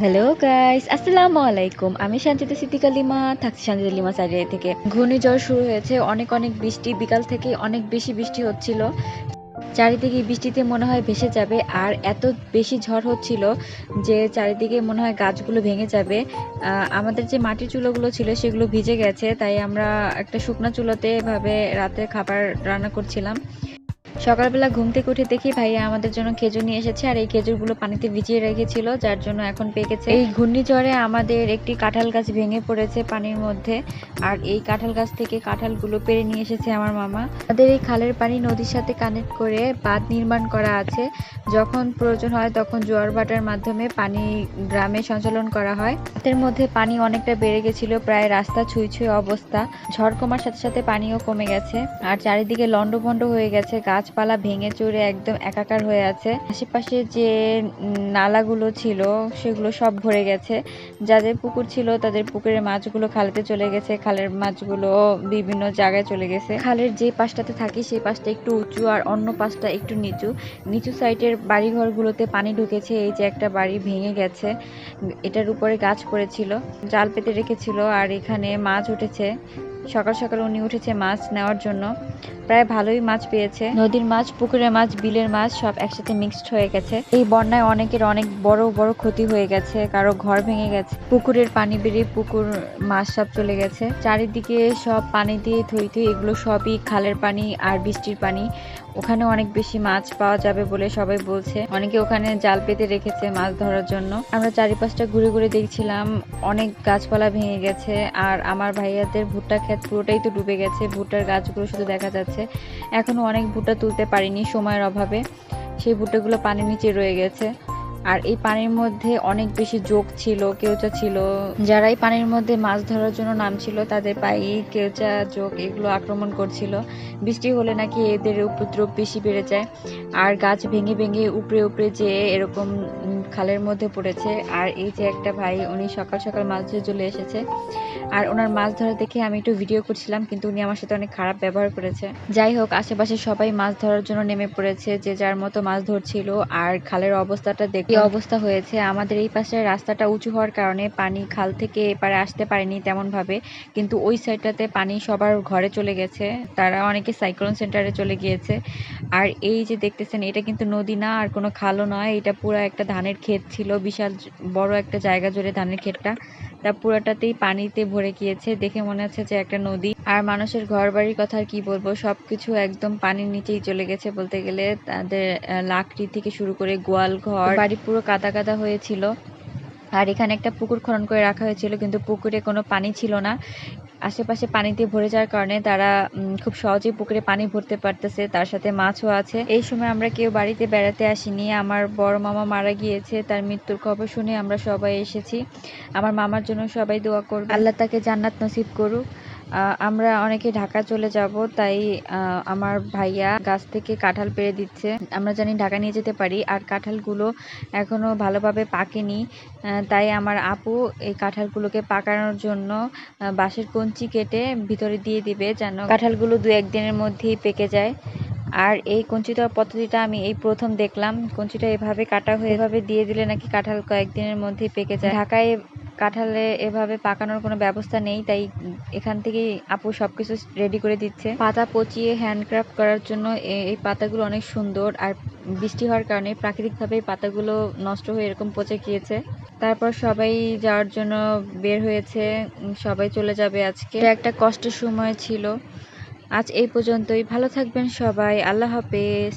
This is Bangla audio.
হ্যালো গাইস আসসালামু আলাইকুম আমি শান্তিতে সিদ্দিকা লিমা, থাকছি শান্তিতে লিমা সাইডে থেকে। ঘূর্ণিঝড় শুরু হয়েছে, অনেক অনেক বৃষ্টি। বিকাল থেকে অনেক বেশি বৃষ্টি হচ্ছিল। চারিদিকে বৃষ্টিতে মনে হয় ভেসে যাবে, আর এত বেশি ঝড় হচ্ছিল যে চারিদিকে মনে হয় গাছগুলো ভেঙে যাবে। আমাদের যে মাটির চুলোগুলো ছিল, সেগুলো ভিজে গেছে, তাই আমরা একটা শুকনো চুলোতে এভাবে রাতে খাবার রান্না করছিলাম। সকালবেলা ঘুম থেকে উঠে দেখি ভাইয়া আমাদের জন্য খেজুর নিয়ে এসেছে আর এই খেজুরগুলো পানিতে ভিজিয়ে রেখেছিল, যার জন্য এখন পেকেছে এই ঘূর্ণিঝড়ে আমাদের একটি কাঁঠাল গাছ ভেঙে পড়েছে পানির মধ্যে আর এই কাঁঠাল গাছ থেকে কাঁঠালগুলো পেরে নিয়ে এসেছে আমার মামা। আমাদের এই খালের পানি নদীর সাথে কানেক্ট করে বাঁধ নির্মাণ করা আছে। যখন প্রয়োজন হয় তখন জোয়ার ভাটার মাধ্যমে পানি গ্রামে সঞ্চালন করা হয়। রাতের মধ্যে পানি অনেকটা বেড়ে গেছিল, প্রায় রাস্তা ছুঁই ছুঁই অবস্থা। ঝড় কমার সাথে সাথে পানিও কমে গেছে। আর চারিদিকে লন্ডভন্ড হয়ে গেছে। গাছপালা ভেঙে চুরে একদম একাকার হয়ে আছে। আশেপাশে যে নালাগুলো ছিল, সেগুলো সব ভরে গেছে। যাদের পুকুর ছিল, তাদের পুকুরের মাছগুলো খালেতে চলে গেছে। খালের মাছগুলো বিভিন্ন জায়গায় চলে গেছে। খালের যে পাশটাতে থাকি, সেই পাশটা একটু উঁচু আর অন্য পাশটা একটু নিচু। নিচু সাইডের বাড়িঘরগুলোতে পানি ঢুকেছে। এই যে একটা বাড়ি ভেঙে গেছে। এটার উপরে গাছ পড়েছিল। জাল পেতে রেখেছিল আর এখানে মাছ উঠেছে। সকাল সকাল উনি উঠেছে মাছ নেওয়ার জন্য। প্রায় ভালোই মাছ পেয়েছে। নদীর মাছ, পুকুরের মাছ, বিলের মাছ সব একসাথে মিক্সড হয়ে গেছে। এই বন্যায় অনেকের অনেক বড় বড় ক্ষতি হয়ে গেছে, কারও ঘর ভেঙে গেছে, পুকুরের পানি বেরিয়ে পুকুর মাছ সব চলে গেছে। চারিদিকে সব পানি দিয়ে থই থই, এগুলো সবই খালের পানি আর বৃষ্টির পানি। ওখানে অনেক বেশি মাছ পাওয়া যাবে বলে সবাই বলছে। অনেকে ওখানে জাল পেতে রেখেছে মাছ ধরার জন্য। আমরা চারিপাশটা ঘুরে ঘুরে দেখছিলাম, অনেক গাছপালা ভেঙে গেছে আর আমার ভাইয়াদের ভুট্টা ক্ষেত পুরোটাই তো ডুবে গেছে, ভুট্টার গাছগুলো শুধু দেখা যাচ্ছে। এখনও অনেক ভুট্টা তুলতে পারিনি সময়ের অভাবে। সেই ভুট্টাগুলো পানির নিচে রয়ে গেছে। আর এই পানির মধ্যে অনেক বেশি যোগ ছিল কেউচা ছিল। যারা এই পানির মধ্যে মাছ ধরার জন্য নামছিল, তাদের পায়ে কেউচা যোগ এগুলো আক্রমণ করছিল। বৃষ্টি হলে নাকি এদের উপদ্রব বেশি বেড়ে যায়। আর গাছ ভেঙে ভেঙে উপরে উপরে যে এরকম খালের মধ্যে পড়েছে। আর এই যে একটা ভাই, উনি সকাল সকাল মাছ ধরে চলে এসেছে। আর ওনার মাছ ধরা দেখে আমি একটু ভিডিও করছিলাম, কিন্তু উনি আমার সাথে অনেক খারাপ ব্যবহার করেছে। যাই হোক, আশেপাশে সবাই মাছ ধরার জন্য নেমে পড়েছে, যে যার মতো মাছ ধরছিল। আর খালের অবস্থাটা দেখে কি অবস্থা হয়েছে? আমাদের এই পাশের রাস্তাটা উঁচু হওয়ার কারণে পানি খাল থেকে এপারে আসতে পারেনি তেমন ভাবে কিন্তু ওই সাইডটাতে পানি সবার ঘরে চলে গেছে। তারা অনেকে সাইক্লোন সেন্টারে চলে গিয়েছে। আর এই যে দেখতেছেন, এটা কিন্তু নদী না, আর কোনো খালও নয়। এটা পুরো একটা ধানের ক্ষেত ছিল, বিশাল বড় একটা জায়গা জুড়ে ধানের ক্ষেতটা। তা পুরোটাতেই পানিতে ভরে গিয়েছে। দেখে মনে হচ্ছে যে একটা নদী আর মানুষের ঘর বাড়ির কথা আর কি বলব? সবকিছু একদম পানির নিচেই চলে গেছে বলতে গেলে। তাদের লাকড়ি থেকে শুরু করে গোয়াল ঘর, বাড়ি পুরো কাদা কাদা হয়েছিল। আর এখানে একটা পুকুর খনন করে রাখা হয়েছিল, কিন্তু পুকুরে কোনো পানি ছিল না। আশেপাশে পানিতে ভরে যাওয়ার কারণে তারা খুব সহজেই পুকুরে পানি ভরতে পারতেছে। তার সাথে মাছও আছে। এই সময় আমরা কেউ বাড়িতে বেড়াতে আসিনি। আমার বড় মামা মারা গিয়েছে। তার মৃত্যুর খবর শুনে আমরা সবাই এসেছি। আমার মামার জন্য সবাই দোয়া করবে আল্লাহ তাকে জান্নাত নসিব করুক। আমরা অনেকে ঢাকা চলে যাব, তাই আমার ভাইয়া গাছ থেকে কাঁঠাল পেড়ে দিচ্ছে। আমরা জানি ঢাকা নিয়ে যেতে পারি, আর কাঁঠালগুলো এখনও ভালোভাবে পাকেনি। তাই আমার আপু এই কাঁঠালগুলোকে পাকানোর জন্য বাঁশের কঞ্চি কেটে ভিতরে দিয়ে দিবে যেন কাঁঠালগুলো দু একদিনের মধ্যেই পেকে যায়। আর এই কঞ্চি দেওয়ার পদ্ধতিটা আমি এই প্রথম দেখলাম। কঞ্চিটা এভাবে কাটা হয়ে, এভাবে দিয়ে দিলে নাকি কাঁঠাল কয়েকদিনের মধ্যেই পেকে যায়। ঢাকায় কাঁঠালে এভাবে পাকানোর কোনো ব্যবস্থা নেই, তাই এখান থেকেই আপু সবকিছু রেডি করে দিচ্ছে। পাতা পচিয়ে হ্যান্ডক্রাফট করার জন্য এই পাতাগুলো অনেক সুন্দর আর বৃষ্টি হওয়ার কারণে প্রাকৃতিকভাবে পাতাগুলো নষ্ট হয়ে এরকম পচে গিয়েছে। তারপর সবাই যাওয়ার জন্য বের হয়েছে সবাই চলে যাবে আজকে। একটা কষ্টের সময় ছিল। আজ এই পর্যন্তই। ভালো থাকবেন সবাই। আল্লাহ হাফেজ।